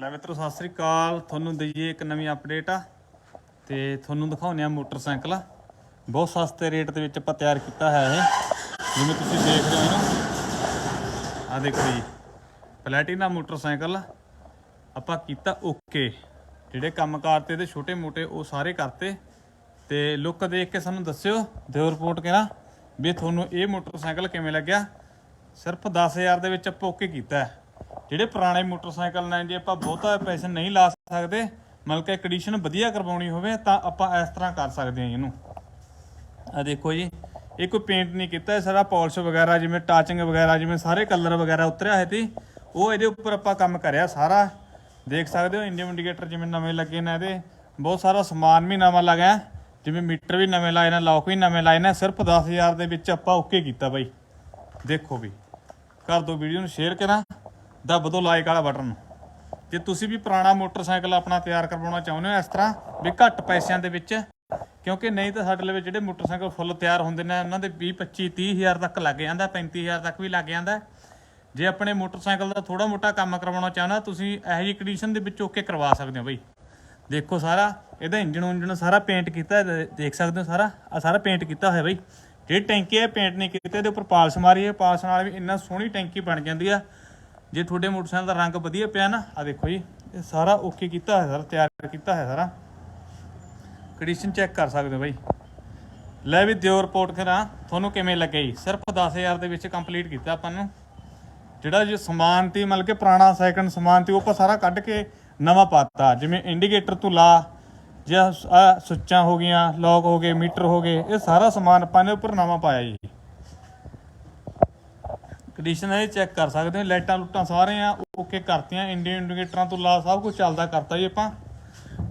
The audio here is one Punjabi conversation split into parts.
ਲੈ ਮਿੱਤਰੋ, ਸਤਿ ਸ੍ਰੀ ਅਕਾਲ। ਤੁਹਾਨੂੰ ਦਈਏ ਇੱਕ ਨਵੀਂ ਅਪਡੇਟ ਆ ਤੇ ਤੁਹਾਨੂੰ ਦਿਖਾਉਂਦੇ ਆ ਮੋਟਰਸਾਈਕਲ। ਬਹੁਤ ਸਸਤੇ ਰੇਟ ਦੇ ਵਿੱਚ ਆਪਾਂ ਤਿਆਰ ਕੀਤਾ ਹੈ ਇਹ। ਜਿਵੇਂ ਤੁਸੀਂ ਦੇਖ ਰਹੇ ਹੋ। ਆ ਦੇਖੋ ਜੀ ਪਲੈਟੀਨਾ ਮੋਟਰਸਾਈਕਲ। ਆਪਾਂ ਕੀਤਾ ਓਕੇ ਜਿਹੜੇ ਕੰਮਕਾਰ ਤੇ ਇਹਦੇ ਛੋਟੇ ਮੋਟੇ ਉਹ ਸਾਰੇ ਕਰਤੇ। ਤੇ ਲੁੱਕ ਦੇਖ ਕੇ ਸਾਨੂੰ ਦੱਸਿਓ, ਦਿਓ ਰਿਪੋਰਟ ਕਿਹੜਾ। ਵੀ ਤੁਹਾਨੂੰ ਇਹ ਮੋਟਰਸਾਈਕਲ ਕਿਵੇਂ ਲੱਗਿਆ। ਸਿਰਫ 10000 ਦੇ ਵਿੱਚ ਆਪਾਂ ਓਕੇ ਕੀਤਾ ਜਿਹੜੇ ਪੁਰਾਣੇ ਮੋਟਰਸਾਈਕਲ ਨੇ ਜੇ, ਆਪਾਂ ਬਹੁਤਾ ਪੈਸੇ ਨਹੀਂ ਲਾ ਸਕਦੇ, ਮਤਲਬ ਕਿ ਕੰਡੀਸ਼ਨ ਵਧੀਆ ਕਰਵਾਉਣੀ ਹੋਵੇ, ਤਾਂ ਆਪਾਂ ਇਸ ਤਰ੍ਹਾਂ ਕਰ ਸਕਦੇ ਹਾਂ ਇਹਨੂੰ। ਆ ਦੇਖੋ ਜੀ, ਇਹ ਕੋਈ ਪੇਂਟ ਨਹੀਂ ਕੀਤਾ ਸਾਰਾ ਪਾਲਿਸ਼ ਵਗੈਰਾ, ਜਿਵੇਂ ਟਾਚਿੰਗ ਵਗੈਰਾ, ਜਿਵੇਂ ਸਾਰੇ ਕਲਰ ਵਗੈਰਾ ਉਤਰਿਆ ਹੈ ਤੇ ਉਹ ਇਹਦੇ ਉੱਪਰ ਆਪਾਂ ਕੰਮ ਕਰਿਆ ਸਾਰਾ। ਦੇਖ ਸਕਦੇ ਹੋ ਇੰਡੀਅਨ ਇੰਡੀਕੇਟਰ ਜਿਵੇਂ ਨਵੇਂ ਲੱਗੇ ਨੇ ਇਹਦੇ, ਬਹੁਤ ਸਾਰਾ ਸਮਾਨ ਵੀ ਨਵਾਂ ਲਗਾਇਆ ਜਿਵੇਂ ਮੀਟਰ ਵੀ ਨਵੇਂ ਲਾਏ ਨੇ ਲੌਕ ਵੀ ਨਵੇਂ ਲਾਏ ਨੇ, ਸਿਰਫ 10000 ਦੇ ਵਿੱਚ ਆਪਾਂ ਓਕੇ ਕੀਤਾ ਬਾਈ। ਦੇਖੋ ਵੀ ਕਰ ਦਿਓ ਵੀਡੀਓ ਨੂੰ ਸ਼ੇਅਰ ਕਰਾਂ। ਦੱਬ ਦੋ ਲਾਈਕ ਵਾਲਾ ਬਟਨ। ਜੇ ਤੁਸੀਂ ਵੀ ਪੁਰਾਣਾ ਮੋਟਰਸਾਈਕਲ ਆਪਣਾ ਤਿਆਰ ਕਰਵਾਉਣਾ ਚਾਹੁੰਦੇ ਹੋ ਇਸ ਤਰ੍ਹਾਂ ਵੀ ਘੱਟ ਪੈਸਿਆਂ ਦੇ ਵਿੱਚ, ਕਿਉਂਕਿ ਨਹੀਂ ਤਾਂ ਸਾਡੇ ਲਈ ਜਿਹੜੇ ਮੋਟਰਸਾਈਕਲ ਫੁੱਲ ਤਿਆਰ ਹੁੰਦੇ ਨੇ, ਉਹਨਾਂ ਦੇ 20 25 30000 ਤੱਕ ਲੱਗ ਜਾਂਦਾ 35000 ਤੱਕ ਵੀ ਲੱਗ ਜਾਂਦਾ। ਜੇ ਆਪਣੇ ਮੋਟਰਸਾਈਕਲ ਦਾ ਥੋੜਾ ਮੋਟਾ ਕੰਮ ਕਰਵਾਉਣਾ ਚਾਹੁੰਦਾ, ਤੁਸੀਂ ਇਹੋ ਜਿਹੀ ਕੰਡੀਸ਼ਨ ਦੇ ਵਿੱਚ ਓਕੇ ਕਰਵਾ ਸਕਦੇ ਹੋ ਬਈ। ਦੇਖੋ ਸਾਰਾ, ਇਹਦਾ ਇੰਜਨ ਉਂਜਨ ਸਾਰਾ ਪੇਂਟ ਕੀਤਾ ਦੇ- ਦੇਖ ਸਕਦੇ ਹੋ ਸਾਰਾ ਆ ਸਾਰਾ ਪੇਂਟ ਕੀਤਾ ਹੋਇਆ ਬਈ। ਜਿਹੜੀ ਟੈਂਕੀ ਹੈ ਪੇਂਟ ਨਹੀਂ ਕੀਤੀ, ਇਹਦੇ ਉੱਪਰ ਪਾਲਸ ਮਾਰੀ ਹੈ, ਪਾਲਸ ਨਾਲ ਵੀ ਇੰਨਾ ਸੋਹਣੀ ਟੈਂਕੀ ਬਣ ਜਾਂਦੀ ਆ। ਜੇ ਤੁਹਾਡੇ ਮੋਟਰਸਾਈਕਲ ਦਾ ਰੰਗ ਵਧੀਆ ਪਿਆ ਨਾ ਆ ਦੇਖੋ ਜੀ, ਇਹ ਸਾਰਾ ਓਕੇ ਕੀਤਾ ਹੈ ਸਾਰਾ, ਤਿਆਰ ਕੀਤਾ ਹੈ ਸਾਰਾ। ਕੰਡੀਸ਼ਨ ਚੈੱਕ ਕਰ ਸਕਦੇ ਹੋ ਬਾਈ। ਲੈ ਵੀ ਦਿਓ ਰਿਪੋਰਟ ਕਰਾਂ ਤੁਹਾਨੂੰ ਕਿਵੇਂ ਲੱਗੇ ਜੀ? ਸਿਰਫ 10000 ਦੇ ਵਿੱਚ ਕੰਪਲੀਟ ਕੀਤਾ ਆਪਾਂ ਨੂੰ। ਜਿਹੜਾ ਜੋ ਸਮਾਨ ਤੀ ਮਤਲਬ ਕਿ ਪੁਰਾਣਾ ਸੈਕਿੰਡ ਸਮਾਨ ਤੀ ਉਹ ਆਪਾਂ ਸਾਰਾ ਕੱਢ ਕੇ ਨਵਾਂ ਪਾਤਾ। ਜਿਵੇਂ ਇੰਡੀਕੇਟਰ ਤੋਂ ਲਾ, ਜਾਂ ਆ ਸੁੱਚਾਂ ਹੋ ਗਈਆਂ ਲੌਕ ਹੋ ਗਏ ਮੀਟਰ ਹੋ ਗਏ, ਇਹ ਸਾਰਾ ਸਮਾਨ ਆਪਾਂ ਨੇ ਉੱਪਰ ਨਵਾਂ ਪਾਇਆ ਜੀ। ਕੰਡੀਸ਼ਨ ਇਹ ਚੈੱਕ ਕਰ ਸਕਦੇ ਹੋ, ਲਾਈਟਾਂ ਲੁੱਟਾਂ ਸਾਰੇ ਆ, ਓਕੇ ਕਰਤੀਆਂ, ਇੰਡੀਅਨ ਇੰਡੀਕੇਟਰਾਂ ਤੋਂ ਲਾ ਸਭ ਕੁਝ ਚੱਲਦਾ ਕਰਤਾ ਜੀ ਆਪਾਂ।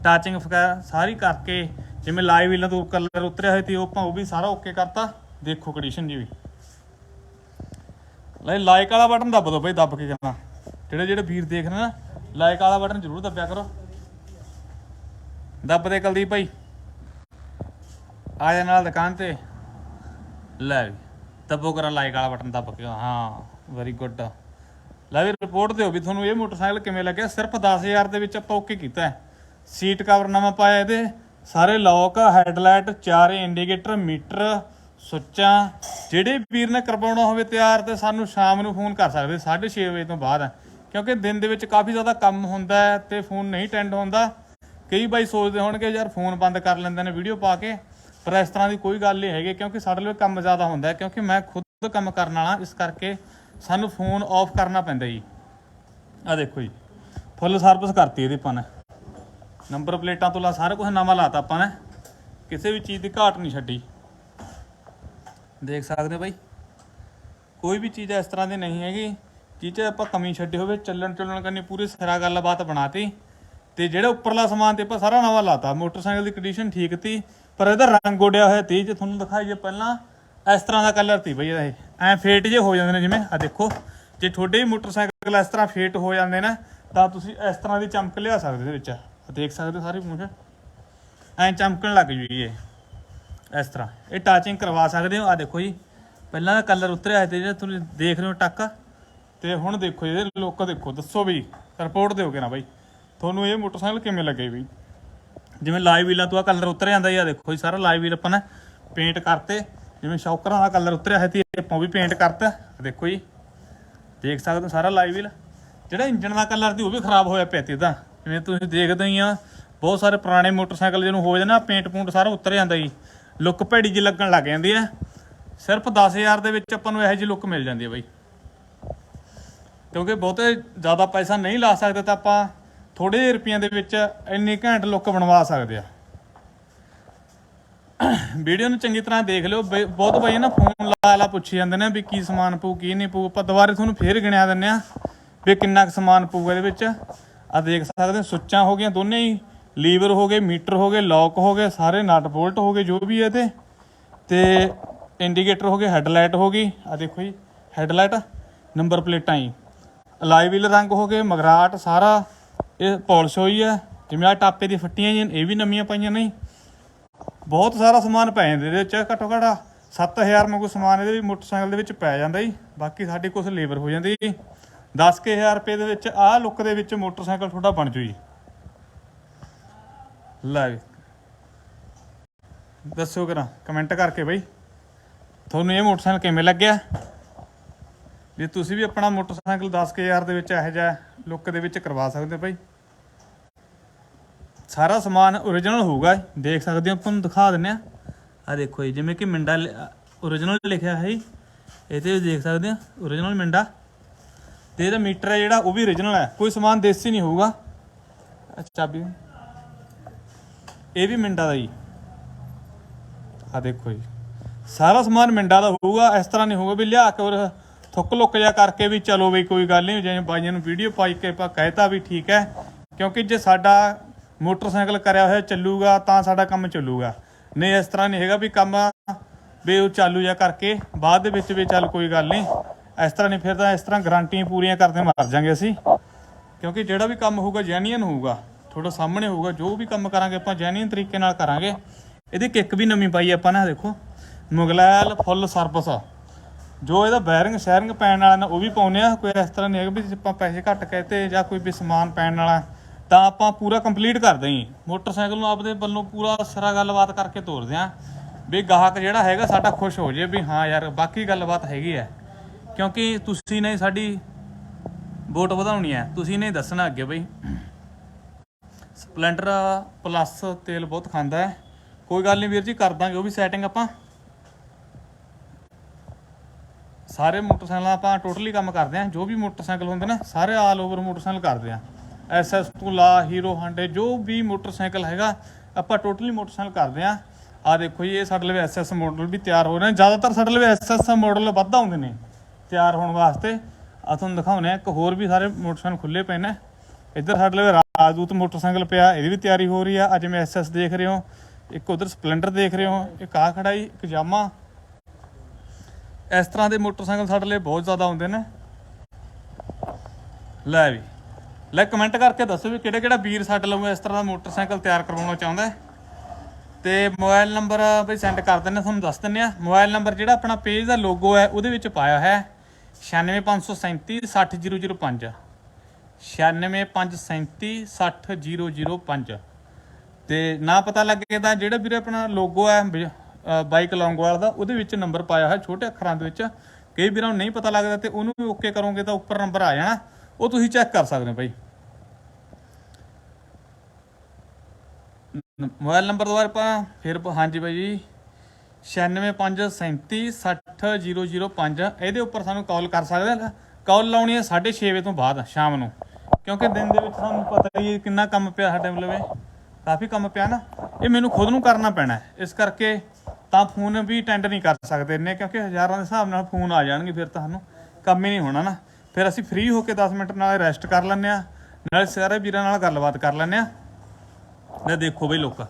ਟਾਚਿੰਗ ਵਗੈਰਾ ਸਾਰੀ ਕਰਕੇ, ਜਿਵੇਂ ਲਾਈਵ ਵੀਲਾਂ ਤੋਂ ਕਲਰ ਉਤਰਿਆ ਹੋਇਆ ਤੇ ਉਹ ਆਪਾਂ ਉਹ ਵੀ ਸਾਰਾ ਓਕੇ ਕਰਤਾ। ਦੇਖੋ ਕੰਡੀਸ਼ਨ ਜੀ ਵੀ। ਲੈ ਲਾਈਕ ਵਾਲਾ ਬਟਨ ਦੱਬ ਦਿਓ ਬਈ, ਦੱਬ ਕੇ ਕਰਨਾ। ਜਿਹੜੇ ਜਿਹੜੇ ਵੀਰ ਦੇਖ ਰਹੇ ਨਾ ਲਾਈਕ ਵਾਲਾ ਬਟਨ ਜ਼ਰੂਰ ਦੱਬਿਆ ਕਰੋ। ਦੱਬ ਦੇ ਕੁਲਦੀਪ ਭਾਈ ਆ ਜਾ ਨਾਲ ਦੁਕਾਨ ਤੇ। ਲੈ ਵੀ। ਦੱਬੋ ਕਰਾਂ ਲਾਈਕ ਵਾਲਾ ਬਟਨ ਦੱਬ ਕੇ, ਹਾਂ ਵੈਰੀ ਗੁੱਡ ਲੈ ਵੀ ਰਿਪੋਰਟ ਦਿਓ ਵੀ ਤੁਹਾਨੂੰ ਇਹ ਮੋਟਰਸਾਈਕਲ ਕਿਵੇਂ ਲੱਗਿਆ। ਸਿਰਫ 10000 ਦੇ ਵਿੱਚ ਆਪਾਂ ਓਕੇ ਕੀਤਾ ਸੀਟ ਕਵਰ ਨਵਾਂ ਪਾਇਆ ਇਹਦੇ। ਸਾਰੇ ਲੌਕ ਹੈਡਲਾਈਟ ਚਾਰੇ ਇੰਡੀਕੇਟਰ ਮੀਟਰ ਸੁੱਚਾਂ ਜਿਹੜੇ ਵੀਰ ਨੇ ਕਰਵਾਉਣਾ ਹੋਵੇ ਤਿਆਰ ਤੇ ਸਾਨੂੰ ਸ਼ਾਮ ਨੂੰ ਫੋਨ ਕਰ ਸਕਦੇ 6:30 ਵਜੇ ਤੋਂ ਬਾਅਦ। ਕਿਉਂਕਿ ਦਿਨ ਦੇ ਵਿੱਚ ਕਾਫੀ ਜ਼ਿਆਦਾ ਕੰਮ ਹੁੰਦਾ ਹੈ ਤੇ ਫੋਨ ਨਹੀਂ ਟੈਂਡ ਹੁੰਦਾ। ਕਈ ਬਾਈ ਸੋਚਦੇ ਹੋਣਗੇ, ਯਾਰ ਫੋਨ ਬੰਦ ਕਰ ਲੈਂਦੇ ਨੇ ਵੀਡੀਓ ਪਾ ਕੇ। ਪਰ ਇਸ ਤਰ੍ਹਾਂ ਦੀ ਕੋਈ ਗੱਲ ਨਹੀਂ ਹੈਗੀ ਕਿਉਂਕਿ ਸਾਡੇ ਲਈ ਕੰਮ ਜ਼ਿਆਦਾ ਹੁੰਦਾ ਹੈ, ਕਿਉਂਕਿ ਮੈਂ ਖੁਦ ਕੰਮ ਕਰਨ ਵਾਲਾ, ਇਸ ਕਰਕੇ ਸਾਨੂੰ ਫੋਨ ਆਫ ਕਰਨਾ ਪੈਂਦਾ ਜੀ। ਆ ਦੇਖੋ ਜੀ ਫੁੱਲ ਸਰਵਿਸ ਕਰਤੀ ਇਹਦੀ ਆਪਾਂ ਨੇ। ਨੰਬਰ ਪਲੇਟਾਂ ਤੋਂ ਲਾ ਸਾਰਾ ਕੁਝ ਨਵਾਂ ਲਾਤਾ ਆਪਾਂ ਨੇ। ਕਿਸੇ ਵੀ ਚੀਜ਼ ਦੀ ਘਾਟ ਨਹੀਂ ਛੱਡੀ। ਦੇਖ ਸਕਦੇ ਬਾਈ, ਕੋਈ ਵੀ ਚੀਜ਼ ਇਸ ਤਰ੍ਹਾਂ ਦੀ ਨਹੀਂ ਹੈਗੀ ਚੀਜ਼ ਆਪਾਂ ਕਮੀ ਛੱਡੀ ਹੋਵੇ ਚੱਲਣ ਚੱਲਣ ਕਰਨੀ, ਪੂਰੀ ਸਾਰਾ ਗੱਲਬਾਤ ਬਣਾਤੀ। ਤੇ ਜਿਹੜਾ ਉੱਪਰਲਾ ਸਮਾਨ ਤੇ ਆਪਾਂ ਸਾਰਾ ਨਵਾਂ ਲਾਤਾ। ਮੋਟਰਸਾਈਕਲ ਦੀ ਕੰਡੀਸ਼ਨ ਠੀਕ ਤੀ, ਪਰ ਇਹਦਾ ਰੰਗ ਉੱਡਿਆ ਹੋਇਆ ਤੀ ਜੇ ਤੁਹਾਨੂੰ ਦਿਖਾਈਏ ਪਹਿਲਾਂ, ਇਸ ਤਰ੍ਹਾਂ ਦਾ ਕਲਰ ਤੀ ਬਈ ਇਹ। ਐ ਫੇਟ ਜੇ ਹੋ ਜਾਂਦੇ ਨੇ ਜਿਵੇਂ ਆ ਦੇਖੋ, ਜੇ ਤੁਹਾਡੇ ਮੋਟਰਸਾਈਕਲ ਇਸ ਤਰ੍ਹਾਂ ਫੇਟ ਹੋ ਜਾਂਦੇ ਨੇ, ਤਾਂ ਤੁਸੀਂ ਇਸ ਤਰ੍ਹਾਂ ਦੀ ਚਮਕ ਲਿਆ ਸਕਦੇ ਇਹਦੇ ਵਿੱਚ। ਦੇਖ ਸਕਦੇ ਹੋ ਸਾਰੀ ਮੂੰਹ ਐ ਚਮਕਣ ਲੱਗ ਜੂਗੀ ਇਹ। ਇਸ ਤਰ੍ਹਾਂ। ਇਹ ਟਾਚਿੰਗ ਕਰਵਾ ਸਕਦੇ ਹੋ। ਆ ਦੇਖੋ ਜੀ, ਪਹਿਲਾਂ ਦਾ ਕਲਰ ਉਤਰਿਆ ਹੈ ਤੇ ਜਿਹੜਾ ਤੁਸੀਂ ਦੇਖ ਰਹੇ ਹੋ ਟੱਕ, ਤੇ ਹੁਣ ਦੇਖੋ ਇਹਦੇ ਲੋਕ ਦੇਖੋ, ਦੱਸੋ ਵੀ ਰਿਪੋਰਟ ਦਿਓਗੇ ਨਾ ਬਾਈ। ਤੁਹਾਨੂੰ ਇਹ ਮੋਟਰਸਾਈਕਲ ਕਿਵੇਂ ਲੱਗੇ ਬਈ? ਜਿਵੇਂ ਲਾਈਵ ਵੀਲਾਂ ਤੋਂ ਆ ਕਲਰ ਉਤਰ ਜਾਂਦਾ ਜੀ ਆ ਦੇਖੋ ਜੀ, ਸਾਰਾ ਲਾਈਵ ਵੀਲ ਆਪਾਂ ਨੇ ਪੇਂਟ ਕਰਤੇ। ਜਿਵੇਂ ਸ਼ੌਕਰਾਂ ਦਾ ਕਲਰ ਉਤਰਿਆ ਹੈ ਤੇ ਆਪਾਂ ਵੀ ਪੇਂਟ ਕਰਤਾ। ਦੇਖੋ ਜੀ, ਦੇਖ ਸਕਦੇ ਹੋ ਸਾਰਾ ਲਾਈਵ ਵੀਲ। ਜਿਹੜਾ ਇੰਜਨ ਦਾ ਕਲਰ ਸੀ ਉਹ ਵੀ ਖਰਾਬ ਹੋਇਆ ਪਿਆ ਤੇ ਇਹਦਾ। ਜਿਵੇਂ ਤੁਸੀਂ ਦੇਖਦੇ ਹੀ ਆ, ਬਹੁਤ ਸਾਰੇ ਪੁਰਾਣੇ ਮੋਟਰਸਾਈਕਲ ਜਿਹਨੂੰ ਹੋ ਜਾਂਦਾ ਪੇਂਟ ਪੂੰਟ ਸਾਰਾ ਉਤਰ ਜਾਂਦਾ ਜੀ। ਲੁੱਕ ਭੈੜੀ ਜਿਹੀ ਲੱਗਣ ਲੱਗ ਜਾਂਦੀ ਹੈ ਸਿਰਫ 10000 ਦੇ ਵਿੱਚ ਆਪਾਂ ਨੂੰ ਇਹੋ ਜਿਹੀ ਲੁੱਕ ਮਿਲ ਜਾਂਦੀ ਹੈ ਬਾਈ। ਕਿਉਂਕਿ ਬਹੁਤੇ ਜ਼ਿਆਦਾ ਪੈਸਾ ਨਹੀਂ ਲਾ ਸਕਦੇ ਤਾਂ ਆਪਾਂ ਥੋੜੇ ਜਿਹੇ ਰੁਪਈਆਂ ਦੇ ਵਿੱਚ ਇੰਨੀ ਘੈਂਟ ਲੁੱਕ ਬਣਵਾ ਸਕਦੇ ਆ। ਵੀਡੀਓ ਨੂੰ ਚੰਗੀ ਤਰ੍ਹਾਂ ਦੇਖ ਲਿਓ। ਬਈ- ਬਹੁਤ ਬਾਈ ਨਾ ਫੋਨ ਲਾ ਲਾ ਪੁੱਛੀ ਜਾਂਦੇ ਨੇ ਵੀ ਕੀ ਸਮਾਨ ਪਊ, ਕੀ ਨਹੀਂ ਪਊ। ਆਪਾਂ ਦੁਬਾਰੇ ਤੁਹਾਨੂੰ ਫੇਰ ਗਿਣਿਆ ਦਿੰਨੇ ਆ ਵੀ ਕਿੰਨਾ ਕੁ ਸਮਾਨ ਪਊਗਾ ਇਹਦੇ ਵਿੱਚ। ਆ ਦੇਖ ਸਕਦੇ ਹੋ, ਸੁੱਚਾਂ ਹੋ ਗਈਆਂ ਦੋਨੇ ਹੀ। ਲੀਵਰ ਹੋ ਗਏ, ਮੀਟਰ ਹੋ ਗਏ, ਲੌਕ ਹੋ ਗਏ, ਸਾਰੇ ਨਟ ਬੋਲਟ ਹੋ ਗਏ, ਜੋ ਵੀ ਹੈ ਤੇ ਤੇ ਇੰਡੀਕੇਟਰ ਹੋ ਗਏ, ਹੈਡਲਾਈਟ ਹੋ ਗਈ। ਆ ਦੇਖੋ ਜੀ, ਹੈਡਲਾਈਟ, ਨੰਬਰ ਪਲੇਟਾਂ ਹੀ ਅਲਾਈ ਵੀਲ ਰੰਗ ਹੋ ਗਏ, ਮਗਰਾਟ ਸਾਰਾ। ਇਹ ਪਾਲਿਸ਼ ਹੋਈ ਹੈ ਜਿਵੇਂ ਆ ਟਾਪੇ ਦੀ ਫੱਟੀਆਂ ਜੀ ਇਹ ਵੀ ਨਵੀਆਂ ਪਾਈਆਂ ਨਹੀਂ ਬਹੁਤ ਸਾਰਾ ਸਮਾਨ ਪੈ ਜਾਂਦਾ ਇਹਦੇ ਵਿੱਚ, ਘੱਟੋ ਘੱਟ 7000 ਵਾਂਗੂ ਸਮਾਨ ਇਹਦੇ ਵਿੱਚ ਮੋਟਰਸਾਈਕਲ ਦੇ ਵਿੱਚ ਪੈ ਜਾਂਦਾ ਜੀ। ਬਾਕੀ ਸਾਡੀ ਕੁਝ ਲੇਬਰ ਹੋ ਜਾਂਦੀ ਜੀ। 10000 ਰੁਪਏ ਦੇ ਵਿੱਚ ਆਹ ਲੁੱਕ ਦੇ ਵਿੱਚ ਮੋਟਰਸਾਈਕਲ ਤੁਹਾਡਾ ਬਣ ਜੂ ਜੀ। ਲੈ ਦੱਸੋ ਕਰਾਂ ਕਮੈਂਟ ਕਰਕੇ ਬਈ। ਤੁਹਾਨੂੰ ਇਹ ਮੋਟਰਸਾਈਕਲ ਕਿਵੇਂ ਲੱਗਿਆ? ਜੇ ਤੁਸੀਂ ਵੀ ਆਪਣਾ ਮੋਟਰਸਾਈਕਲ 10000 ਦੇ ਵਿੱਚ ਇਹੋ ਜਿਹਾ ਲੁੱਕ ਦੇ ਵਿੱਚ ਕਰਵਾ ਸਕਦੇ ਹੋ ਭਾਈ। ਸਾਰਾ ਸਮਾਨ ਓਰੀਜਨਲ ਹੋਊਗਾ ਦੇਖ ਸਕਦੇ ਹੋ ਆਪਾਂ ਨੂੰ ਦਿਖਾ ਦਿੰਨੇ ਆ ਆ ਦੇਖੋ ਜੀ, ਜਿਵੇਂ ਕਿ ਮਿੰਡਾ ਓਰੀਜਨਲ ਲਿਖਿਆ ਹੈ ਜੀ। ਇਹਦੇ ਦੇਖ ਸਕਦੇ ਆ ਓਰੀਜਨਲ ਮਿੰਡਾ। ਤੇ ਇਹਦਾ ਮੀਟਰ ਹੈ ਜਿਹੜਾ, ਉਹ ਵੀ ਓਰੀਜਨਲ ਹੈ। ਕੋਈ ਸਮਾਨ ਦੇਸੀ ਨਹੀਂ ਹੋਊਗਾ। ਚਾਬੀ। ਇਹ ਵੀ ਮਿੰਡਾ ਦਾ ਜੀ। ਆ ਦੇਖੋ ਜੀ। ਸਾਰਾ ਸਮਾਨ ਮਿੰਡਾ ਦਾ ਹੋਊਗਾ, ਇਸ ਤਰ੍ਹਾਂ ਨਹੀਂ ਹੋਊਗਾ ਵੀ ਲਿਆ ਕੇ ਔਰ ਥੁੱਕ ਲੁੱਕ ਜਾ ਕਰਕੇ ਵੀ ਚਲੋ ਵੀ ਕੋਈ ਗੱਲ ਨਹੀਂ ਜਿਵੇਂ ਬਾਈਆਂ ਨੂੰ ਵੀਡੀਓ ਪਾਈ ਕੇ ਆਪਾਂ ਕਹਿਤਾ ਵੀ ਠੀਕ ਹੈ, ਕਿਉਂਕਿ ਜੇ ਸਾਡਾ ਮੋਟਰਸਾਈਕਲ ਕਰਿਆ ਹੋਇਆ ਚੱਲੂਗਾ, ਤਾਂ ਸਾਡਾ ਕੰਮ ਚੱਲੂਗਾ। ਨਹੀਂ, ਇਸ ਤਰ੍ਹਾਂ ਨਹੀਂ ਹੈਗਾ ਵੀ ਕੰਮ ਵੀ ਉਹ ਚਾਲੂ ਜਾ ਕਰਕੇ ਬਾਅਦ ਦੇ ਵਿੱਚ ਵੀ ਚੱਲ ਕੋਈ ਗੱਲ ਨਹੀਂ। ਇਸ ਤਰ੍ਹਾਂ ਨਹੀਂ ਫਿਰ ਤਾਂ ਇਸ ਤਰ੍ਹਾਂ ਗਾਰੰਟੀਆਂ ਪੂਰੀਆਂ ਕਰਦੇ ਮਰ ਜਾਾਂਗੇ ਅਸੀਂ। ਕਿਉਂਕਿ ਜਿਹੜਾ ਵੀ ਕੰਮ ਹੋਊਗਾ ਜੈਨੀਅਨ ਹੋਊਗਾ, ਤੁਹਾਡੇ ਸਾਹਮਣੇ ਹੋਊਗਾ, ਜੋ ਵੀ ਕੰਮ ਕਰਾਂਗੇ ਆਪਾਂ ਜੈਨੀਅਨ ਤਰੀਕੇ ਨਾਲ ਕਰਾਂਗੇ। ਇਹਦੀ ਕਿੱਕ ਵੀ ਨਵੀਂ ਪਾਈ ਆਪਾਂ ਨਾ, ਦੇਖੋ, ਮੁਗਲੈਲ ਫੁੱਲ ਸਰਵਿਸ। ਜੋ ਇਹਦਾ ਬੈਰਿੰਗ ਸ਼ੈਰਿੰਗ ਪੈਣ ਵਾਲਾ ਨਾ, ਉਹ ਵੀ ਪਾਉਨੇ ਆ, ਕੋਈ ਇਸ ਤਰ੍ਹਾਂ ਨਹੀਂ ਹੈਗਾ ਵੀ ਜੇ ਆਪਾਂ ਪੈਸੇ ਘੱਟ ਕਹਤੇ ਜਾਂ ਕੋਈ ਵੀ ਸਮਾਨ ਪੈਣ ਵਾਲਾ, ਤਾਂ ਆਪਾਂ ਪੂਰਾ ਕੰਪਲੀਟ ਕਰਦੇ ਹਾਂ ਮੋਟਰਸਾਈਕਲ ਨੂੰ ਆਪਦੇ ਵੱਲੋਂ ਪੂਰਾ ਸਾਰਾ ਗੱਲਬਾਤ ਕਰਕੇ ਤੋਰਦੇ ਆ, ਵੀ ਗਾਹਕ ਜਿਹੜਾ ਹੈਗਾ ਸਾਡਾ ਖੁਸ਼ ਹੋ ਜੇ ਵੀ ਹਾਂ ਯਾਰ, ਬਾਕੀ ਗੱਲਬਾਤ ਹੈਗੀ ਹੈ ਕਿਉਂਕਿ ਤੁਸੀਂ ਨੇ ਸਾਡੀ ਵੋਟ ਵਧਾਉਣੀ ਹੈ ਤੁਸੀਂ ਨੇ ਦੱਸਣਾ ਅੱਗੇ ਬਈ। ਸਪਲੈਂਡਰ ਪਲੱਸ ਤੇਲ ਬਹੁਤ ਖਾਂਦਾ ਹੈ ਕੋਈ ਗੱਲ ਨਹੀਂ ਵੀਰ ਜੀ, ਕਰ ਦਾਂਗੇ, ਉਹ ਵੀ ਸੈਟਿੰਗ ਆਪਾਂ। ਸਾਰੇ ਮੋਟਰਸਾਈਕਲਾਂ ਆਪਾਂ ਟੋਟਲੀ ਕੰਮ ਕਰਦੇ ਆਂ ਜੋ ਵੀ ਮੋਟਰਸਾਈਕਲ ਹੁੰਦੇ ਨੇ, ਸਾਰੇ ਆਲ ਓਵਰ ਮੋਟਰਸਾਈਕਲ ਕਰਦੇ ਆਂ ਐਸਐਸ ਤੋਂ ਲਾ ਹੀਰੋ ਹਾਂਡੇ ਜੋ ਵੀ ਮੋਟਰਸਾਈਕਲ ਹੈਗਾ, ਆਪਾਂ ਟੋਟਲੀ ਮੋਟਰਸਾਈਕਲ ਕਰਦੇ ਆਂ ਆ ਦੇਖੋ ਜੀ, ਇਹ ਸਾਡੇ ਲਈ ਐਸਐਸ ਮਾਡਲ ਵੀ ਤਿਆਰ ਹੋ ਰਹੇ ਨੇ। ਜ਼ਿਆਦਾਤਰ ਸਾਡੇ ਲਈ ਐਸਐਸ ਮਾਡਲ ਵੱਧ ਆਉਂਦੇ ਨੇ, ਤਿਆਰ ਹੋਣ ਵਾਸਤੇ। ਆ ਤੁਹਾਨੂੰ ਦਿਖਾਉਣੇ ਆ ਇੱਕ ਹੋਰ ਵੀ ਸਾਰੇ ਮੋਟਰਸਾਈਕਲ ਖੁੱਲੇ ਪਏ ਨੇ। ਇੱਧਰ ਸਾਡੇ ਲਈ ਰਾਜਦੂਤ ਮੋਟਰਸਾਈਕਲ ਪਿਆ ਇਹਦੀ ਵੀ ਤਿਆਰੀ ਹੋ ਰਹੀ ਆ। ਅੱਜ ਮੈਂ ਐਸਐਸ ਦੇਖ ਰਹੇ ਹੋ, ਇੱਕ ਉਧਰ ਸਪਲੈਂਡਰ ਦੇਖ ਰਹੇ ਹੋ, ਇੱਕ ਆ ਖੜਾਈ ਇੱਕ ਜਾਮਾ ਇਸ ਤਰ੍ਹਾਂ ਦੇ ਮੋਟਰਸਾਈਕਲ ਸਾਡੇ ਲਈ ਬਹੁਤ ਜ਼ਿਆਦਾ ਆਉਂਦੇ ਨੇ। ਲੈ ਵੀ। ਲੈ ਕਮੈਂਟ ਕਰਕੇ ਦੱਸੋ ਵੀ ਕਿਹੜਾ ਕਿਹੜਾ ਵੀਰ ਸਾਡੇ ਲਈ ਇਸ ਤਰ੍ਹਾਂ ਦਾ ਮੋਟਰਸਾਈਕਲ ਤਿਆਰ ਕਰਵਾਉਣਾ ਚਾਹੁੰਦਾ ਹੈ। ਤੇ ਮੋਬਾਈਲ ਨੰਬਰ ਵੀ ਸੈਂਡ ਕਰ ਦਿੰਨੇ ਤੁਹਾਨੂੰ ਦੱਸ ਦਿੰਨੇ ਆ ਮੋਬਾਈਲ ਨੰਬਰ ਜਿਹੜਾ ਆਪਣਾ ਪੇਜ ਦਾ ਲੋਗੋ ਹੈ ਉਹਦੇ ਵਿੱਚ ਪਾਇਆ ਹੈ। 96537 60005 96537 60005 ਤੇ ਨਾ ਪਤਾ ਲੱਗੇ ਤਾਂ ਜਿਹੜਾ ਵੀਰੇ ਆਪਣਾ ਲੋਗੋ ਹੈ ਵੀ, ਬਾਈਕ ਲੌਂਗੋਵਾਲ ਦਾ, ਉਹਦੇ ਵਿੱਚ ਨੰਬਰ ਪਾਇਆ ਹੋਇਆ, ਛੋਟੇ ਅੱਖਰਾਂ ਦੇ ਵਿੱਚ। ਕਈ ਵੀਰਾਂ ਨੂੰ ਨਹੀਂ ਪਤਾ ਲੱਗਦਾ ਤੇ ਉਹਨੂੰ ਵੀ ਓਕੇ ਕਰੋਗੇ ਤਾਂ ਉੱਪਰ ਨੰਬਰ ਆ ਜਾਣਾ। ਉਹ ਤੁਸੀਂ ਚੈੱਕ ਕਰ ਸਕਦੇ ਹੋ ਭਾਈ ਮੋਬਾਈਲ ਨੰਬਰ ਦੁਬਾਰਾ ਆਪਾਂ ਫਿਰ ਹਾਂਜੀ ਭਾਈ ਜੀ। 9657360005 ਇਹਦੇ ਉੱਪਰ ਸਾਨੂੰ ਕਾਲ ਕਰ ਸਕਦੇ ਆ। ਕਾਲ ਲਾਉਣੀ ਹੈ 6:30 ਵਜੇ ਤੋਂ ਬਾਅਦ, ਸ਼ਾਮ ਨੂੰ। ਕਿਉਂਕਿ ਦਿਨ ਦੇ ਵਿੱਚ ਸਾਨੂੰ ਪਤਾ ਹੀ ਹੈ ਕਿੰਨਾ ਕੰਮ ਪਿਆ ਸਾਡੇ ਮਤਲਬ ਕਾਫੀ ਕੰਮ ਪਿਆ ਨਾ। ਇਹ ਮੈਨੂੰ ਖੁਦ ਨੂੰ ਕਰਨਾ ਪੈਣਾ ਇਸ ਕਰਕੇ ਤਾਂ ਫੋਨ ਵੀ ਅਟੈਂਡ ਨਹੀਂ ਕਰ ਸਕਦੇ ਇੰਨੇ, ਕਿਉਂਕਿ ਹਜ਼ਾਰਾਂ ਦੇ ਹਿਸਾਬ ਨਾਲ ਫੋਨ ਆ ਜਾਣਗੇ ਫਿਰ ਤਾਂ ਸਾਨੂੰ ਕੰਮ ਹੀ ਨਹੀਂ ਹੋਣਾ ਨਾ। ਫਿਰ ਅਸੀਂ ਫ੍ਰੀ ਹੋ ਕੇ 10 ਮਿੰਟ ਨਾਲ ਰੈਸਟ ਕਰ ਲੈਂਦੇ ਆ ਨਾਲੇ ਸਾਰੇ ਵੀਰਾਂ ਨਾਲ ਗੱਲਬਾਤ ਕਰ ਲੈਂਦੇ ਆ ਲੈ ਦੇਖੋ ਬਈ ਲੋਕ,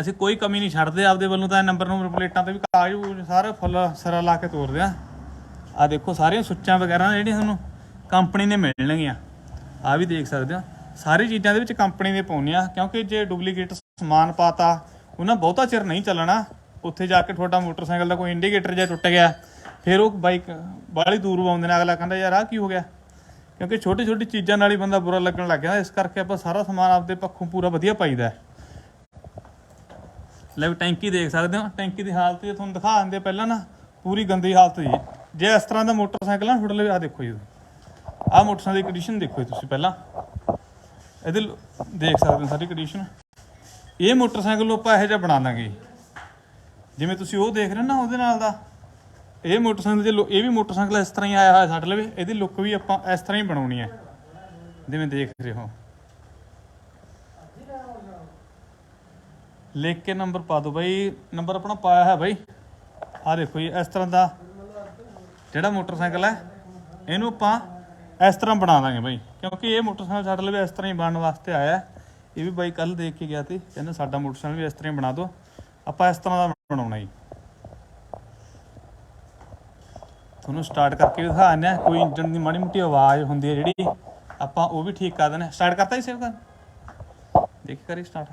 ਅਸੀਂ ਕੋਈ ਕਮੀ ਨਹੀਂ ਛੱਡਦੇ, ਆਪਦੇ ਵੱਲੋਂ ਤਾਂ ਨੰਬਰ ਨੂੰ ਪਲੇਟਾਂ ਤੇ ਵੀ ਕਾਗਜ਼ ਸਾਰੇ ਫੁੱਲ ਸਰਾ ਲਾ ਕੇ ਤੋਰਦੇ ਆ ਆ ਦੇਖੋ ਸਾਰੀਆਂ ਸੁੱਚਾਂ ਵਗੈਰਾ ਜਿਹੜੀਆਂ ਤੁਹਾਨੂੰ ਕੰਪਨੀ ਨੇ ਮਿਲਣਗੀਆਂ। ਆ ਵੀ ਦੇਖ ਸਕਦੇ ਹੋ, ਸਾਰੀ ਚੀਜ਼ਾਂ ਦੇ ਵਿੱਚ ਕੰਪਨੀ ਦੇ ਪਾਉਂਦੇ ਆ ਕਿਉਂਕਿ ਜੇ ਡੁਪਲੀਕੇਟ ਸਮਾਨ ਪਾਤਾ ਉਹਨਾਂ ਬਹੁਤਾ ਚਿਰ ਨਹੀਂ ਚੱਲਣਾ ਉੱਥੇ ਜਾ ਕੇ ਤੁਹਾਡਾ ਮੋਟਰਸਾਈਕਲ ਦਾ ਕੋਈ ਇੰਡੀਕੇਟਰ ਜਾਂ ਟੁੱਟ ਗਿਆ ਫਿਰ ਉਹ ਬਾਈਕ ਬਾਹਲੀ ਦੂਰ ਆਉਂਦੇ ਨੇ ਅਗਲਾ ਕਹਿੰਦਾ ਯਾਰ ਆ ਕੀ ਹੋ ਗਿਆ ਕਿਉਂਕਿ ਛੋਟੀ ਛੋਟੀ ਚੀਜ਼ਾਂ ਨਾਲ ਹੀ ਬੰਦਾ ਬੁਰਾ ਲੱਗਣ ਲੱਗ ਜਾਂਦਾ ਇਸ ਕਰਕੇ ਆਪਾਂ ਸਾਰਾ ਸਮਾਨ ਆਪਦੇ ਪੱਖੋਂ ਪੂਰਾ ਵਧੀਆ ਪਾਈਦਾ ਹੈ ਲੈ ਵੀ ਟੈਂਕੀ ਦੇਖ ਸਕਦੇ ਹੋ ਟੈਂਕੀ ਦੀ ਹਾਲਤ ਜੇ ਤੁਹਾਨੂੰ ਦਿਖਾ ਦਿੰਦੇ ਪਹਿਲਾਂ ਨਾ ਪੂਰੀ ਗੰਦੀ ਹਾਲਤ ਜੀ ਜੇ ਇਸ ਤਰ੍ਹਾਂ ਦਾ ਮੋਟਰਸਾਈਕਲ ਆ ਤੁਹਾਡੇ ਲਈ ਆ ਦੇਖੋ ਜੀ ਆਹ ਮੋਟਰਸਾਈਕਲ ਦੀ ਕੰਡੀਸ਼ਨ ਦੇਖੋ ਜੀ ਤੁਸੀਂ ਪਹਿਲਾਂ ਇਹਦੇ ਲ- ਦੇਖ ਸਕਦੇ ਹੋ ਸਾਰੀ ਕੰਡੀਸ਼ਨ ਇਹ ਮੋਟਰਸਾਈਕਲ ਨੂੰ ਆਪਾਂ ਇਹੋ ਜਿਹਾ ਬਣਾ ਲਾਂਗੇ ਜਿਵੇਂ ਤੁਸੀਂ ਉਹ ਦੇਖ ਰਹੇ ਹੋ ਨਾ ਉਹਦੇ ਨਾਲ ਦਾ। ਇਹ ਮੋਟਰਸਾਈਕਲ ਜੇ ਲੋ- ਇਹ ਵੀ ਮੋਟਰਸਾਈਕਲ ਇਸ ਤਰ੍ਹਾਂ ਹੀ ਆਇਆ ਹੋਇਆ ਸਾਡੇ ਲਈ ਇਹਦੀ ਲੁੱਕ ਵੀ ਆਪਾਂ ਇਸ ਤਰ੍ਹਾਂ ਹੀ ਬਣਾਉਣੀ ਹੈ। ਜਿਵੇਂ ਦੇਖ ਰਹੇ ਹੋ। ਲਿਖ ਕੇ ਨੰਬਰ ਪਾ ਦਿਓ ਬਾਈ। ਨੰਬਰ ਆਪਣਾ ਪਾਇਆ ਹੈ ਬਾਈ। ਆ ਦੇਖੋ ਜੀ, ਇਸ ਤਰ੍ਹਾਂ ਦਾ ਜਿਹੜਾ ਮੋਟਰਸਾਈਕਲ ਹੈ, ਇਹਨੂੰ ਆਪਾਂ ਇਸ ਤਰ੍ਹਾਂ ਬਣਾ ਦਾਂਗੇ ਬਾਈ। ਕਿਉਂਕਿ ਇਹ ਮੋਟਰਸਾਈਕਲ ਸਾਡੇ ਲਈ ਇਸ ਤਰ੍ਹਾਂ ਹੀ ਬਣਨ ਵਾਸਤੇ ਆਇਆ ਇਹ ਵੀ ਬਾਈ ਕੱਲ ਦੇਖ ਕੇ ਗਿਆ ਸੀ ਕਹਿੰਦਾ ਸਾਡਾ ਮੋਟਰਸਾਈਕਲ ਵੀ ਇਸ ਤਰ੍ਹਾਂ ਬਣਾ ਦਿਓ। ਆਪਾਂ ਇਸ ਤਰ੍ਹਾਂ ਦਾ ਬਣਾਉਣਾ ਜੀ। ਤੁਹਾਨੂੰ ਸਟਾਰਟ ਕਰਕੇ ਵੀ ਦਿਖਾ ਦਿੰਦੇ ਕੋਈ ਇੰਜਨ ਦੀ ਮਾੜੀ ਮੋਟੀ ਆਵਾਜ਼ ਹੁੰਦੀ ਹੈ ਜਿਹੜੀ, ਆਪਾਂ ਉਹ ਵੀ ਠੀਕ ਕਰ ਦਿੰਦੇ ਸਟਾਰਟ ਕਰਤਾ ਹੀ ਸੇਵ ਕਰ ਦੇਖ ਕਰੀ ਸਟਾਰਟ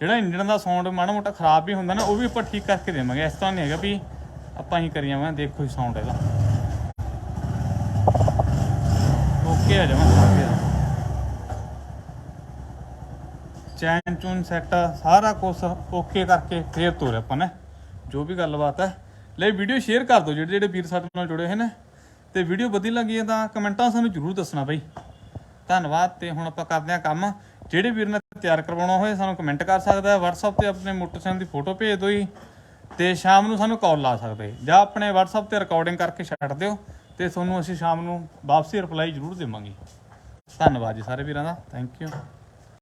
ਜਿਹੜਾ ਇੰਜਨ ਦਾ ਸਾਊਂਡ ਮਾੜਾ ਮੋਟਾ ਖਰਾਬ ਵੀ ਹੁੰਦਾ ਨਾ, ਉਹ ਵੀ ਆਪਾਂ ਠੀਕ ਕਰਕੇ ਦੇਵਾਂਗੇ। ਇਸ ਤਰ੍ਹਾਂ ਨਹੀਂ ਹੈਗਾ ਵੀ ਆਪਾਂ ਹੀ ਕਰੀ ਜਾਵਾਂ ਦੇਖੋ ਹੀ ਸਾਊਂਡ ਇਹਦਾ। ਓਕੇ ਆ ਜਾਵਾਂ ਓਕੇ ਆ ਚੈਨ ਚੂਨ ਸੈੱਟ, ਸਾਰਾ ਕੁਝ ਓਕੇ ਕਰਕੇ ਫੇਰ ਤੋਰਿਆ ਆਪਾਂ ਨੇ। ਜੋ ਵੀ ਗੱਲਬਾਤ ਹੈ। ਲੈ ਵੀਡੀਓ ਸ਼ੇਅਰ ਕਰ ਦਿਓ ਜਿਹੜੇ ਜਿਹੜੇ ਵੀਰ ਸਾਡੇ ਨਾਲ ਜੁੜੇ ਹੋਏ ਨੇ। ਤੇ ਵੀਡੀਓ ਵਧੀਆ ਲੱਗੀ ਹੈ ਤਾਂ ਕਮੈਂਟਾਂ ਸਾਨੂੰ ਜਰੂਰ ਦੱਸਣਾ ਬਈ। ਧੰਨਵਾਦ ਤੇ ਹੁਣ ਆਪਾਂ ਕਰਦੇ ਹਾਂ ਕੰਮ। ਜਿਹੜੇ ਵੀਰ ਨੇ ਤਿਆਰ ਕਰਵਾਉਣਾ ਹੋਏ ਸਾਨੂੰ ਕਮੈਂਟ ਕਰ ਸਕਦਾ ਹੈ। WhatsApp ਤੇ ਆਪਣੇ ਮੋਟਰਸਾਈਕਲ ਦੀ ਫੋਟੋ ਭੇਜ ਦਿਓ ਜੀ। ਤੇ ਸ਼ਾਮ ਨੂੰ ਸਾਨੂੰ ਕਾਲ ਲਾ ਸਕਦੇ ਜਾਂ ਆਪਣੇ WhatsApp ਤੇ ਰਿਕਾਰਡਿੰਗ ਕਰਕੇ ਛੱਡ ਦਿਓ। ਤੇ ਤੁਹਾਨੂੰ ਅਸੀਂ ਸ਼ਾਮ ਨੂੰ ਵਾਪਸੀ ਰਿਪਲਾਈ ਜਰੂਰ ਦੇਵਾਂਗੇ। ਧੰਨਵਾਦ ਜੀ ਸਾਰੇ ਵੀਰਾਂ ਦਾ। Thank you